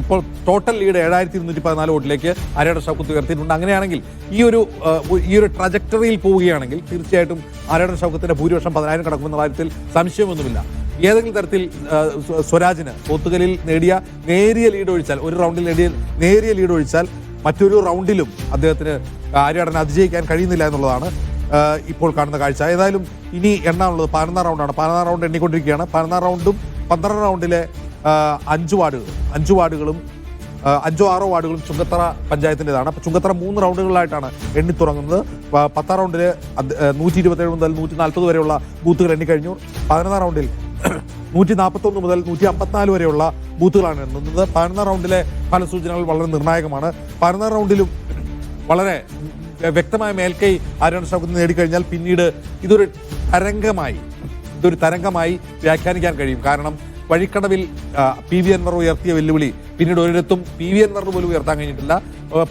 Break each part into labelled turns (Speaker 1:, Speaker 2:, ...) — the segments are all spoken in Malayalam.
Speaker 1: ഇപ്പോൾ ടോട്ടൽ ലീഡ് ഏഴായിരത്തി ഇരുന്നൂറ്റി പതിനാല് വോട്ടിലേക്ക് ആര്യാടൻ ഷൗക്കത്ത് ഉയർത്തിയിട്ടുണ്ട്. അങ്ങനെയാണെങ്കിൽ ഈ ഒരു ഈ ഒരു ട്രജക്ടറിയിൽ പോവുകയാണെങ്കിൽ തീർച്ചയായിട്ടും ആര്യാടൻ ഷൗക്കത്തിന്റെ ഭൂരിപക്ഷം പതിനായിരം കടക്കുമെന്ന കാര്യത്തിൽ സംശയമൊന്നുമില്ല. ഏതെങ്കിലും തരത്തിൽ സ്വരാജിന് പോത്തുകലിൽ നേടിയ നേരിയ ലീഡ് ഒഴിച്ചാൽ ഒരു റൗണ്ടിൽ നേടിയ നേരിയ ലീഡ് ഒഴിച്ചാൽ മറ്റൊരു റൗണ്ടിലും അദ്ദേഹത്തിന് ആര്യാടനെ അതിജയിക്കാൻ കഴിയുന്നില്ല എന്നുള്ളതാണ് ഇപ്പോൾ കാണുന്ന കാഴ്ച. ഏതായാലും ഇനി എണ്ണാനുള്ളത് പതിനൊന്നാം റൗണ്ടാണ് പതിനൊന്നാം റൗണ്ട് എണ്ണിക്കൊണ്ടിരിക്കുകയാണ്. പതിനൊന്നാം റൗണ്ടും പന്ത്രണ്ട് റൗണ്ടിലെ അഞ്ച് വാർഡുകൾ. അഞ്ച് വാർഡുകളും അഞ്ചോ ആറോ വാർഡുകളും ചുങ്കത്തറ പഞ്ചായത്തിന്റെതാണ്. അപ്പോൾ ചുങ്കത്തറ മൂന്ന് റൗണ്ടുകളിലായിട്ടാണ് എണ്ണി തുടങ്ങുന്നത് പത്താം റൗണ്ടിൽ നൂറ്റി ഇരുപത്തേഴ് മുതൽ നൂറ്റി നാൽപ്പത് വരെയുള്ള ബൂത്തുകൾ എണ്ണിക്കഴിഞ്ഞു. പതിനൊന്നാം റൗണ്ടിൽ നൂറ്റി നാൽപ്പത്തൊന്ന് മുതൽ നൂറ്റി അമ്പത്തിനാല് വരെയുള്ള ബൂത്തുകളാണ് എണ്ണുന്നത്. പതിനൊന്നാം റൗണ്ടിലെ ഫലസൂചനകൾ വളരെ നിർണായകമാണ്. പതിനൊന്നാം റൗണ്ടിലും വളരെ വ്യക്തമായ മേൽക്കൈ ആരോഗ്യ ഷൗക്കത്ത് നേടിക്കഴിഞ്ഞാൽ പിന്നീട് ഇതൊരു തരംഗമായി ഇതൊരു തരംഗമായി വ്യാഖ്യാനിക്കാൻ കഴിയും. കാരണം വഴിക്കടവിൽ പി വി അൻവർ ഉയർത്തിയ വെല്ലുവിളി പിന്നീട് ഒരിടത്തും പി വി അൻവറിന് പോലും ഉയർത്താൻ കഴിഞ്ഞിട്ടില്ല.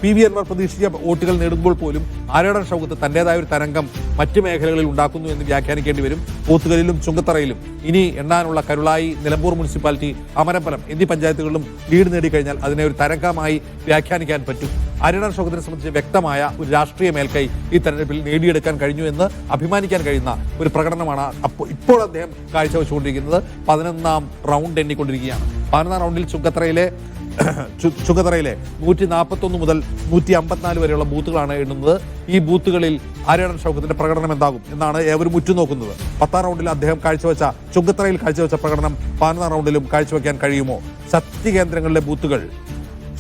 Speaker 1: പി വി അൻവർ പ്രതീക്ഷിച്ച വോട്ടുകൾ നേടുമ്പോൾ പോലും ആരോടൻ ഷൗക്കത്ത് തന്റേതായ ഒരു തരംഗം മറ്റ് മേഖലകളിൽ ഉണ്ടാക്കുന്നു എന്ന് വ്യാഖ്യാനിക്കേണ്ടി വരും. പോത്തുകലിലും ചുങ്കത്തറയിലും ഇനി എണ്ണാനുള്ള കരുളായി നിലമ്പൂർ മുനിസിപ്പാലിറ്റി അമരമ്പലം എന്നീ പഞ്ചായത്തുകളിലും ലീഡ് നേടിക്കഴിഞ്ഞാൽ അതിനെ ഒരു തരംഗമായി വ്യാഖ്യാനിക്കാൻ പറ്റും. ആര്യടൻ ശോകത്തിനെ സംബന്ധിച്ച് വ്യക്തമായ ഒരു രാഷ്ട്രീയ മേൽക്കൈ ഈ തെരഞ്ഞെടുപ്പിൽ നേടിയെടുക്കാൻ കഴിഞ്ഞു എന്ന് അഭിമാനിക്കാൻ കഴിയുന്ന ഒരു പ്രകടനമാണ് അപ്പോൾ ഇപ്പോൾ അദ്ദേഹം കാഴ്ചവെച്ചുകൊണ്ടിരിക്കുന്നത് പതിനൊന്നാം റൗണ്ട് എണ്ണിക്കൊണ്ടിരിക്കുകയാണ്. പതിനൊന്നാം റൗണ്ടിൽ ചുങ്കത്തറയിലെ ചുങ്കത്തറയിലെ നൂറ്റി നാൽപ്പത്തൊന്ന് മുതൽ നൂറ്റി അമ്പത്തിനാല് വരെയുള്ള ബൂത്തുകളാണ് എണ്ണുന്നത്. ഈ ബൂത്തുകളിൽ ആര്യാടൻ ഷൗക്കത്തിന്റെ പ്രകടനം എന്താകും എന്നാണ് ഏവരും ഉറ്റുനോക്കുന്നത്. പത്താം റൗണ്ടിൽ അദ്ദേഹം കാഴ്ചവെച്ച ചുങ്കത്തറയിൽ കാഴ്ചവെച്ച പ്രകടനം പതിനൊന്നാം റൗണ്ടിലും കാഴ്ചവെക്കാൻ കഴിയുമോ? ശക്തി കേന്ദ്രങ്ങളിലെ ബൂത്തുകൾ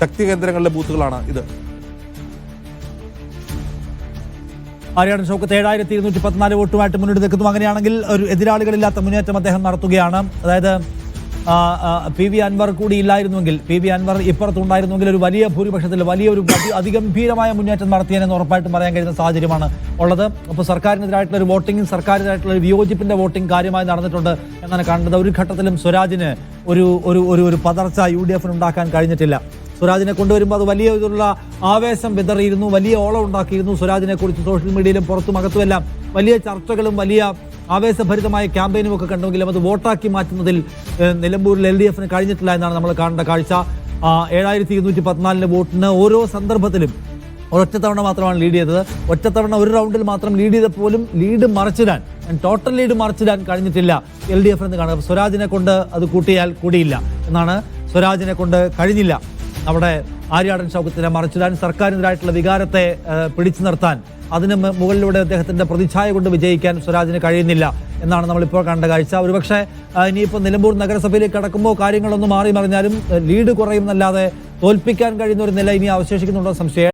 Speaker 1: ശക്തി കേന്ദ്രങ്ങളിലെ ബൂത്തുകളാണ് ഇത്.
Speaker 2: ആര്യാടൻ ഷൗക്കത്ത് ഏഴായിരത്തി ഇരുന്നൂറ്റി പത്തിനാല് വോട്ടുമായിട്ട് മുന്നോട്ട് നിൽക്കുന്നു അങ്ങനെയാണെങ്കിൽ ഒരു എതിരാളികളില്ലാത്ത മുന്നേറ്റം അദ്ദേഹം നടത്തുകയാണ്. അതായത് പി വി അൻവർ കൂടി ഇല്ലായിരുന്നുവെങ്കിൽ പി വി അൻവർ ഇപ്പുറത്തുണ്ടായിരുന്നുവെങ്കിൽ ഒരു വലിയ ഭൂരിപക്ഷത്തിൽ വലിയ ഒരു അതി- അതിഗംഭീരമായ മുന്നേറ്റം നടത്തിയെന്ന് ഉറപ്പായിട്ടും പറയാൻ കഴിയുന്ന സാഹചര്യമാണ് ഉള്ളത്. അപ്പോൾ സർക്കാരിനെതിരായിട്ടുള്ള ഒരു വോട്ടിംഗും സർക്കാരിനെതിരായിട്ടുള്ള ഒരു വിയോജിപ്പിന്റെ വോട്ടിംഗ് കാര്യമായി നടന്നിട്ടുണ്ട് എന്നാണ് കാണുന്നത്. ഒരു ഘട്ടത്തിലും സ്വരാജിന് ഒരു ഒരു ഒരു പതർച്ച യു ഡി എഫിന് ഉണ്ടാക്കാൻ കഴിഞ്ഞിട്ടില്ല. സ്വരാജിനെ കൊണ്ടുവരുമ്പോൾ അത് വലിയ ഇതിലുള്ള ആവേശം വിതറിയിരുന്നു വലിയ ഓളം ഉണ്ടാക്കിയിരുന്നു സ്വരാജിനെ കുറിച്ച് സോഷ്യൽ മീഡിയയിലും പുറത്തും അകത്തുമെല്ലാം. വലിയ ചർച്ചകളും വലിയ ആവേശഭരിതമായ ക്യാമ്പയിനും ഒക്കെ കണ്ടുവെങ്കിലും അത് വോട്ടാക്കി മാറ്റുന്നതിൽ നിലമ്പൂരിൽ എൽ ഡി എഫിന് കഴിഞ്ഞിട്ടില്ല എന്നാണ് നമ്മൾ കാണേണ്ട കാഴ്ച. ഏഴായിരത്തി ഇരുന്നൂറ്റി പതിനാലിന് വോട്ടിന് ഓരോ സന്ദർഭത്തിലും ഒരൊറ്റത്തവണ മാത്രമാണ് ലീഡ് ചെയ്തത്. ഒറ്റത്തവണ ഒരു റൗണ്ടിൽ മാത്രം ലീഡ് ചെയ്ത പോലും ലീഡ് മറിച്ചിടാൻ ടോട്ടൽ ലീഡ് മറിച്ചിടാൻ കഴിഞ്ഞിട്ടില്ല എൽ ഡി എഫ് എന്ന് കാണുക സ്വരാജിനെ കൊണ്ട് അത് കൂട്ടിയാൽ കൂടിയില്ല എന്നാണ് സ്വരാജിനെ കൊണ്ട് കഴിഞ്ഞില്ല. അവിടെ ആര്യാടൻ ശൗക്കത്തിനെ മറച്ചിടാൻ സർക്കാരിനെതിരായിട്ടുള്ള വികാരത്തെ പിടിച്ചു നിർത്താൻ അതിന് മുകളിലൂടെ അദ്ദേഹത്തിന്റെ പ്രതിച്ഛായ കൊണ്ട് വിജയിക്കാൻ സ്വരാജിന് കഴിയുന്നില്ല എന്നാണ് നമ്മളിപ്പോൾ കണ്ട കാഴ്ച. ഒരുപക്ഷെ ഇനിയിപ്പോൾ നിലമ്പൂർ നഗരസഭയിലേക്ക് കടക്കുമ്പോൾ കാര്യങ്ങളൊന്നും മാറി മറിഞ്ഞാലും ലീഡ് കുറയുമെന്നല്ലാതെ തോൽപ്പിക്കാൻ കഴിയുന്ന ഒരു നില ഇനി അവശേഷിക്കുന്നുണ്ടോ സംശയം.